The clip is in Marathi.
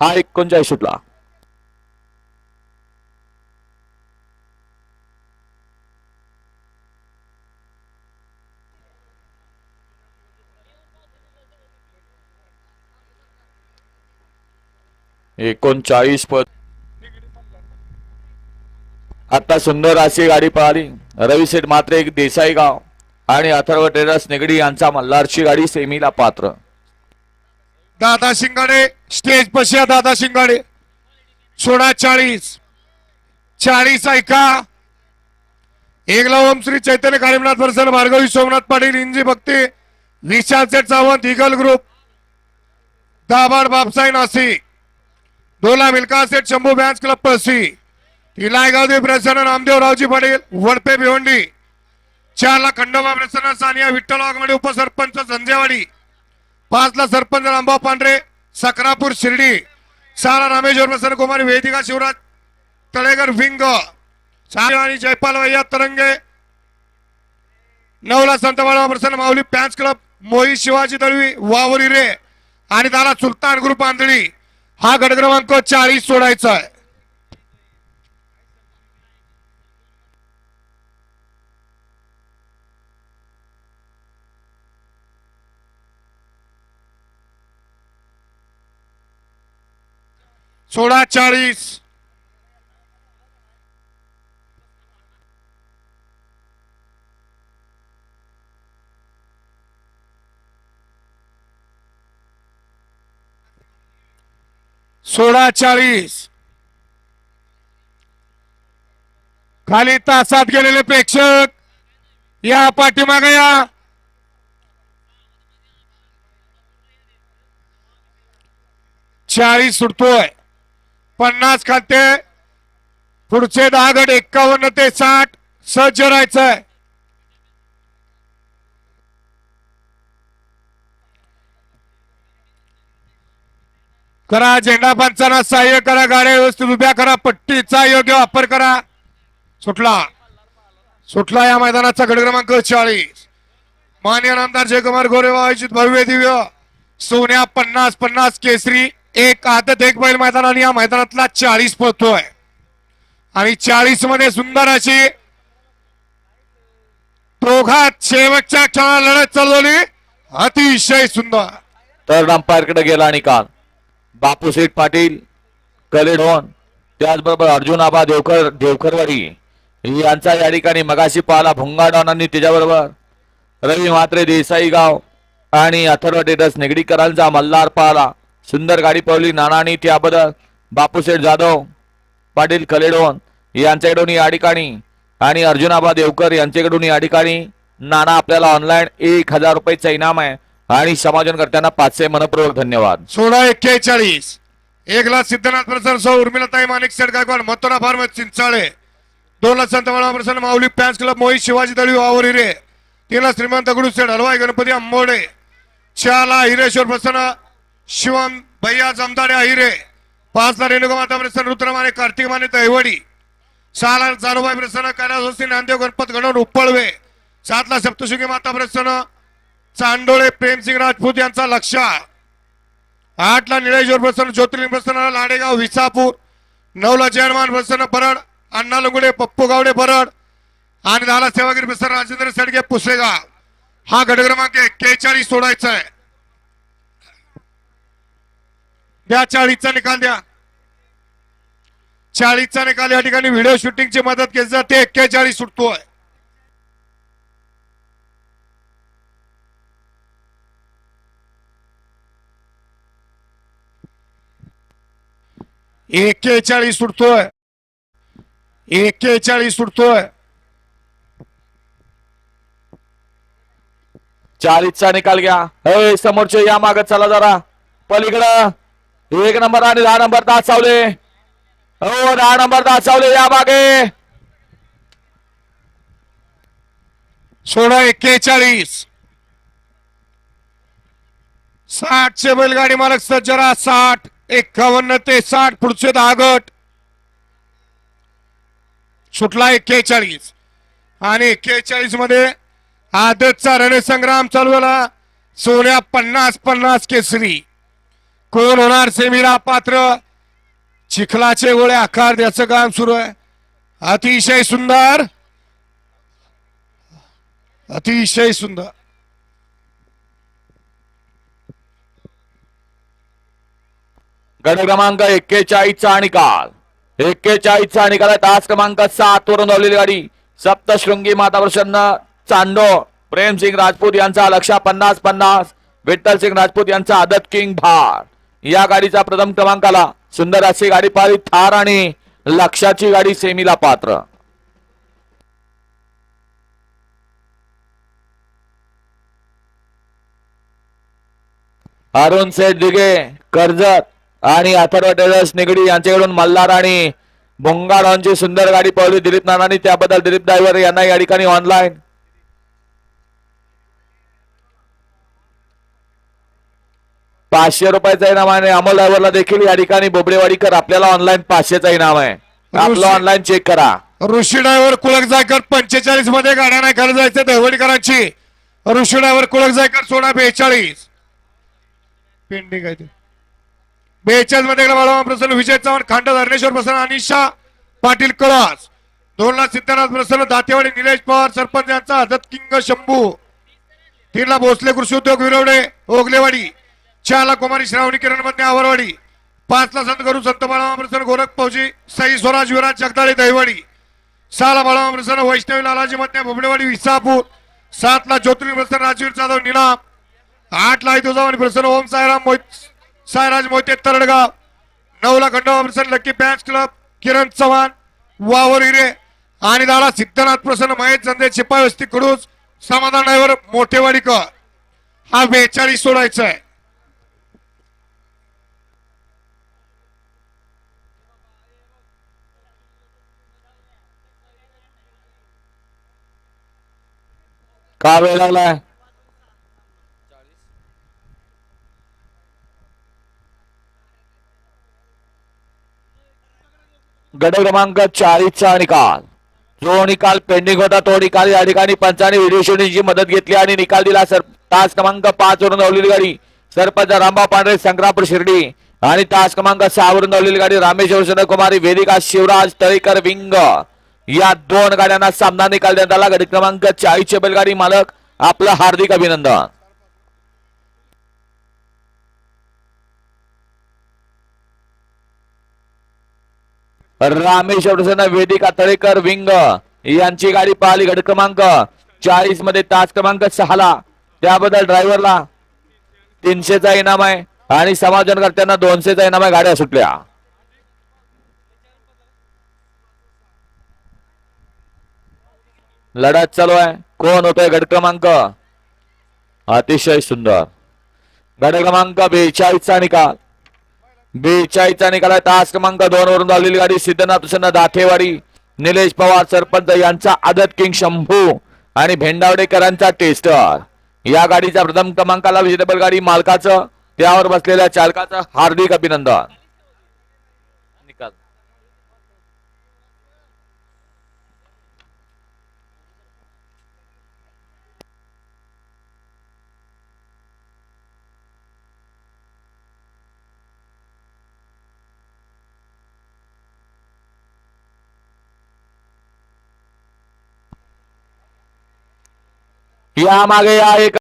हा एकोणचाळीस सुटला एकोणचाळीस पद. आता सुंदर अशी गाडी पळाली रवी सेठ मात्र एक देसाई गाव आणि अथर्व टेरस निगडी यांचा मल्हारची गाडी सेमीला पात्र. दादा शिंगाडे स्टेज पशी दादा शिंगाडे. सोळा चाळीस. चाळीस ऐका एकला ओम श्री चैतन्य कालिमनाथ प्रसन्न भार्गवी सोमनाथ पाटील इंजी भक्ती विशाल सेठ सावंत इगल ग्रुप. दाबाड बापसाई नाशिक दोला मिल्का सेठ शंभू बॅन्स क्लब पसी इलायगावदेव प्रसन्न नामदेव रावजी पाटील वडपे भिवंडी. चारला खंडोबा प्रसन्न सानिया विठ्ठल वाघमडे उपसरपंच संजयवाडी. पाचला सरपंच रामभाऊ पांढरे सकरापूर शिर्डी सहाला रामेश्वर प्रसन्न कुमारी वेदिका शिवराज तळेकर विंग आणि जयपाल वैया तरंगे नऊला संत बाळा प्रसन्न माऊली पॅन्स क्लब मोही शिवाजी दळवी वावरी रे आणि दादा सुलतान ग्रुप आंधळी हा गट क्रमांक चाळीस सोडायचा आहे. सोळा चाळीस. सोळा चाळीस. खाली तासात गेलेले प्रेक्षक या पाठीमागे या. चाळीस सुटतोय पन्नास खाते. पुढचे दहा गट एक्कावन्न ते साठ. सज्ज राहायचंय करा झेंडा पंचांना सहाय्य करा गाड्या व्यवस्थित उभ्या करा पट्टीचा योग्य वापर करा. सुटला. सुटला या मैदानाचा गट क्रमांक चाळीस. मान्य नामदार जयकुमार गोरे आयोजित भव्य दिव्य. सोन्या पन्नास पन्नास केसरी. एक आदत एक बैल मैदान आणि या मैदानातला चाळीस पळतोय. आणि चाळीसमध्ये सुंदर अशी दोघात शेवटच्या क्षणा लढत चालवली. अतिशय सुंदर. तर अंपायरकडे गेला निकाल बापू शेठ पाटील कलेडोन त्याचबरोबर अर्जुन आबा देवकर देवकरवाडी यांचा या ठिकाणी मगाशी पाहला भुंगा डॉनांनी त्याच्याबरोबर रवी म्हात्रे देसाई गाव आणि अथर्व डेटस निगडीकरांचा मल्हार पाहला सुंदर गाडी पळवली. नानानी त्याबद्दल बापूसेठ जाधव पाटील कलेडोन यांच्याकडून या ठिकाणी आणि अर्जुनाबा देवकर यांच्याकडून या ठिकाणी नाना आपल्याला ऑनलाईन एक हजार रुपयाचा इनाम आहे आणि समाजनकर्त्यांना पाचशे मनपूर्वक धन्यवाद. सोळा एक्केचाळीस. एक लाख सिद्धनाथ प्रसन्न सौ उर्मिलाताई माणिक सेठ गायकवाड मथुरा फार्म चिंचाळे. दोन लाख संत प्रसन्न माऊली पॅन्स क्लब मोहित शिवाजी दळवी वावरी रे. तीन लाख श्रीमंत दगडू सेठ हलवाई गणपती आंबोडे चार लाख हिरेश्वर प्रसन्न शिवम भैया जमदाडे अहिरे पाचला रेणुका माता प्रसन्न रुद्रमाने कार्तिक माने दैवडी सहा लाख प्रसन्न कैलासवस्ती नांदेव गणपत गणवून उपळवे सातला लाख सप्तशृंगी माता प्रसन्न चांडोळे प्रेमसिंग राजपूत यांचा लक्ष. आठला निळेश्वर प्रसन्न ज्योतिर्लिंग प्रसन्न लाडेगाव विसापूर नऊला जयमान प्रसन्न परड अण्णा लंगुडे पप्पू गावडे परड आणि दहाला सेवागिरी प्रसन्न राजेंद्र सडगे पुसेगाव. हा गट क्रमांक एक्केचाळीस सोडायचा आहे द्या चाळीसचा निकाल द्या. चाळीसचा निकाल या ठिकाणी व्हिडिओ शूटिंगची मदत केली जाते एक्केचाळीस सुटतोय. एक्केचाळीस सुटतोय. एक्केचाळीस सुटतोय. चाळीसचा निकाल घ्या. हे समोरचे या माग चला जरा. पलीकडं. एक नंबर आणि दहा नंबर दहा चावले हो दहा नंबर दहा चावले या मागे सोळा एक्केचाळीस. साठचे बैलगाडी मालक सज्जरा साठ एकावन्न ते साठ पुढचे दहा गट. सुटला एक्केचाळीस. आणि एक्केचाळीसमध्ये आदतचा रणसंग्राम चालू झाला. सोन्या पन्नास पन्नास केसरी. कोण होणार? सेमीला पात्र. चिखलाचे गोळे आकार द्याचं काम सुरू आहे. अतिशय सुंदर. अतिशय सुंदर. गड क्रमांक एक्केचाळीसचा निकाल. एक्केचाळीसचा निकाल आहे. तास क्रमांक सात वरून धावलेली गाडी. सप्तशृंगी माता प्रसन्न चांडो प्रेमसिंग राजपूत यांचा लक्षा पन्नास पन्नास विठ्ठल सिंग राजपूत यांचा आदत किंग भार. या गाडीचा प्रथम क्रमांक आला सुंदर अशी गाडी पाहिली. थार आणि लक्षाची गाडी सेमीला पात्र. अरुण सेठ दिघे कर्जत आणि अथर्व टेलर्स निगडी यांच्याकडून मल्हार आणि भोंगाडॉनची सुंदर गाडी पळवली दिलीप नानांनी त्याबद्दल दिलीप ड्रायव्हर यांना या ठिकाणी ऑनलाईन पाचशे रुपयाचा इनाम आहे अमोल ड्रायव्हरला देखील या ठिकाणी बोबडेवाडीकर आपल्याला ऑनलाईन पाचशेचा इनाम आहे. आपलं ऑनलाईन चेक करा. ऋषी ड्रायव्हर कुळक जायकर पंचेचाळीसमध्ये गाड्या नाही खाली जायचं दहवडीकरांची. ऋषी ड्रायव्हर कुळक जायकर सोळा बेचाळीस. पेंडिंग आहे ते? बेचाळीसमध्ये बाळामा प्रसन्न विजय चव्हाण खांड धरणेश्वर प्रसन्न अनिशा पाटील कळास. दोन ला सिद्धनाथ प्रसन्न दातेवाडी निलेश पवार सरपंच यांचा हजत किंग शंभू. तीन ला भोसले कृषी उद्योग विरवडे ओगलेवाडी. चारला कुमारी श्रावणी किरणमध्ये आवरवाडी पाचला संत गुरु संत बाळामा प्रसन्न गोरख फौजी साई स्वराज विराज जगदाळे दहिवाडी सहाला बाळामा प्रसन्न वैष्णवी लालाजी मध्ये भुबडेवाडी विसापूर सातला ला प्रसन्न राजवीर जाधव निलाम आठला ला प्रसन्न ओम सायराम मोहित सायराज मोहिते तरडगाव नऊला Khandoba Prasanna lucky fans club Kiran Chavan वावर हिरे आणि दादा सिद्धनाथ प्रसन्न महेश चंदे शिपाई वस्ती कडूज समाधान ड्रायव्हर मोठेवाडीकर. हा बेचाळीस सोडायचा आहे का वेळ लागलाय? गट क्रमांक चाळीसचा निकाल. जो निकाल पेंडिंग होता तो निकाल या ठिकाणी पंचाने व्हिडिओ शूटिंगची मदत घेतली आणि निकाल दिला. सर तास क्रमांक पाच वरून धावलेली गाडी सरपंच रामबा पांढरे संग्रामपूर शिर्डी. आणि तास क्रमांक सहा वरून धावलेली गाडी रामेश्वर कुमारी वेदिका शिवराज तळेकर विंग. या दोन गाड्यांना सामना निकाल देण्यात आला. गाडी क्रमांक चाळीसचे बैलगाडी मालक आपलं हार्दिक अभिनंदन. रामेश वेदिका तळेकर विंग यांची गाडी पाहिली. गट क्रमांक चाळीसमध्ये तास क्रमांक सहाला. त्याबद्दल ड्रायव्हरला तीनशेचा इनाम आहे आणि समाजनकर्त्यांना दोनशेचा इनाम आहे. गाड्या सुटल्या. लढत चालू आहे. कोण होतोय गट क्रमांक? अतिशय सुंदर. गट क्रमांक बेचाळीसचा निकाल. बेचाळीसचा निकाल आहे. तास क्रमांक दोन वरून धावलेली गाडी सिद्धनाथ प्रसन्न दाठेवाडी निलेश पवार सरपंच यांचा आदत किंग शंभू आणि भेंडावडेकरांचा टेस्टर. या गाडीचा प्रथम क्रमांकाला विजेतेबल गाडी मालकाचं त्यावर बसलेल्या चालकाचं हार्दिक अभिनंदन. या मागे या एक